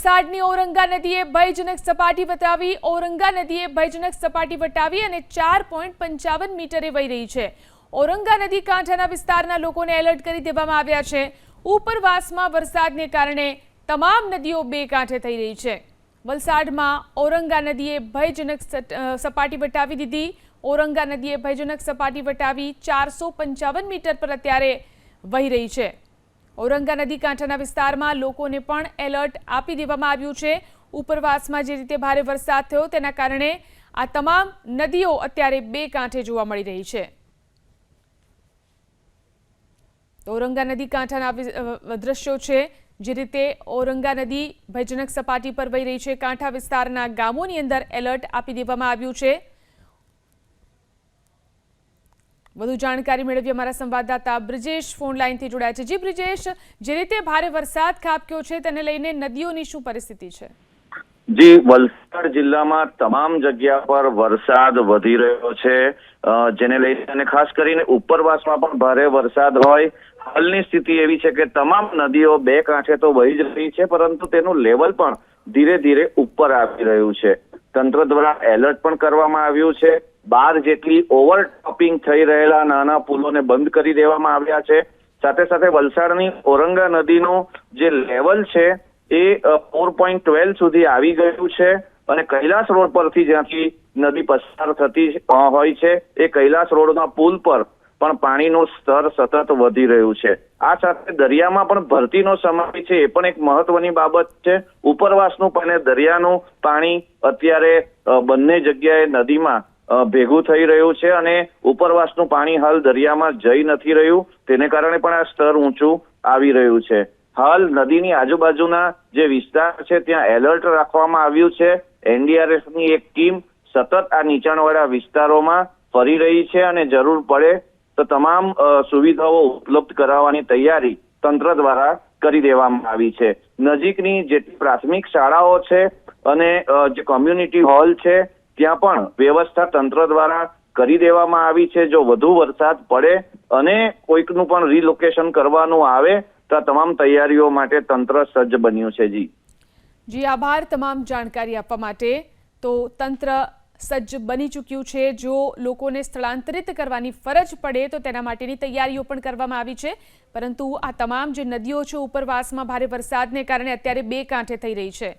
વલસાડની ઔરંગા નદીએ ભયજનક સપાટી વટાવી ઔરંગા નદીએ ભયજનક સપાટી વટાવી અને ચાર પોઈન્ટ પંચાવન મીટરે વહી રહી છે. ઔરંગા નદી કાંઠાના વિસ્તારના લોકોને એલર્ટ કરી દેવામાં આવ્યા છે. ઉપરવાસમાં વરસાદને કારણે તમામ નદીઓ બે કાંઠે થઈ રહી છે. વલસાડમાં ઔરંગા નદીએ ભયજનક સપાટી વટાવી દીધી. ઔરંગા નદીએ ભયજનક સપાટી વટાવી ચારસો પંચાવન મીટર પર અત્યારે વહી રહી છે. ઔરંગા નદી કાંઠાના વિસ્તારમાં લોકોને પણ એલર્ટ આપી દેવામાં આવ્યું છે. ઉપરવાસમાં જે રીતે ભારે વરસાદ થયો તેના કારણે આ તમામ નદીઓ અત્યારે બે કાંઠે જોવા મળી રહી છે. ઔરંગા નદી કાંઠાના દ્રશ્યો છે. જે રીતે ઔરંગા નદી ભયજનક સપાટી પર વહી રહી છે. કાંઠા વિસ્તારના ગામોની અંદર એલર્ટ આપી દેવામાં આવ્યું છે. વધુ જાણકારી મેળવી અમારા સંવાદદાતા બ્રિજેશ ફોન લાઈનથી જોડાયા છે. જી બ્રિજેશ, જે રીતે ભારે વરસાદ ખાબક્યો છે તેને લઈને નદીઓની શું પરિસ્થિતિ છે? જી, વલસાડ જિલ્લામાં તમામ જગ્યા પર વરસાદ વધી રહ્યો છે. જેને લઈને અને ખાસ કરીને ઉપરવાસમાં પણ ભારે વરસાદ હોય. હાલની સ્થિતિ એવી છે કે તમામ નદીઓ બે કાંઠે તો વહી જ રહી છે, પરંતુ તેનું લેવલ પણ ધીરે ધીરે ઉપર આવી રહ્યું છે. તંત્ર દ્વારા એલર્ટ પણ કરવામાં આવ્યું છે. બાર જેટલી ઓવરટોપિંગ થઈ રહેલા નાના પુલોને બંધ કરી દેવામાં આવ્યા છે. સાથે સાથે વલસાડની ઓરંગા નદીનું જે લેવલ છે એ ફોર પોઈન્ટ ટ્વેલ્વ સુધી આવી ગયું છે અને કૈલાસ રોડ પરથી જ્યાંથી નદી પસાર થતી હોય છે એ કૈલાસ રોડના પુલ પર પણ પાણીનું સ્તર સતત વધી રહ્યું છે. આ સાથે દરિયામાં પણ ભરતીનો સમય છે એ પણ એક મહત્વની બાબત છે. ઉપરવાસનું અને દરિયાનું પાણી અત્યારે બંને જગ્યાએ નદીમાં ભેગું થઈ રહ્યું છે અને ઉપરવાસનું પાણી હાલ દરિયામાં જઈ નથી રહ્યું. તેને કારણે પણ આ સ્તર ઊંચું આવી રહ્યું છે. હાલ નદીની આજુબાજુના જે વિસ્તાર છે, ત્યાં એલર્ટ રાખવામાં આવ્યું છે. એનડીઆરએફની એક ટીમ સતત આ નીચાણવાળા વિસ્તારોમાં ફરી રહી છે અને જરૂર પડે તો તમામ સુવિધાઓ ઉપલબ્ધ કરાવવાની તૈયારી તંત્ર દ્વારા કરી દેવામાં આવી છે. નજીકની જેટલી પ્રાથમિક શાળાઓ છે અને જે કોમ્યુનિટી હોલ છે ત્યાં પણ વ્યવસ્થા તંત્ર દ્વારા કરી દેવામાં આવી છે. જો વધુ વરસાદ પડે અને કોઈકનું પણ રીલોકેશન કરવાનું આવે, તો તમામ તૈયારીઓ માટે તંત્ર સજ્જ બન્યું છે જી. જી, આભાર તમામ જાણકારી આપવા માટે. તો તંત્ર સજ્જ બની ચૂક્યું છે. જો લોકોને સ્થળાંતરિત કરવાની ફરજ પડે, તો તેના માટેની તૈયારીઓ પણ કરવામાં આવી છે. પરંતુ આ તમામ જે નદીઓ છે, ઉપરવાસમાં ભારે વરસાદને કારણે અત્યારે બે કાંઠે થઈ રહી છે.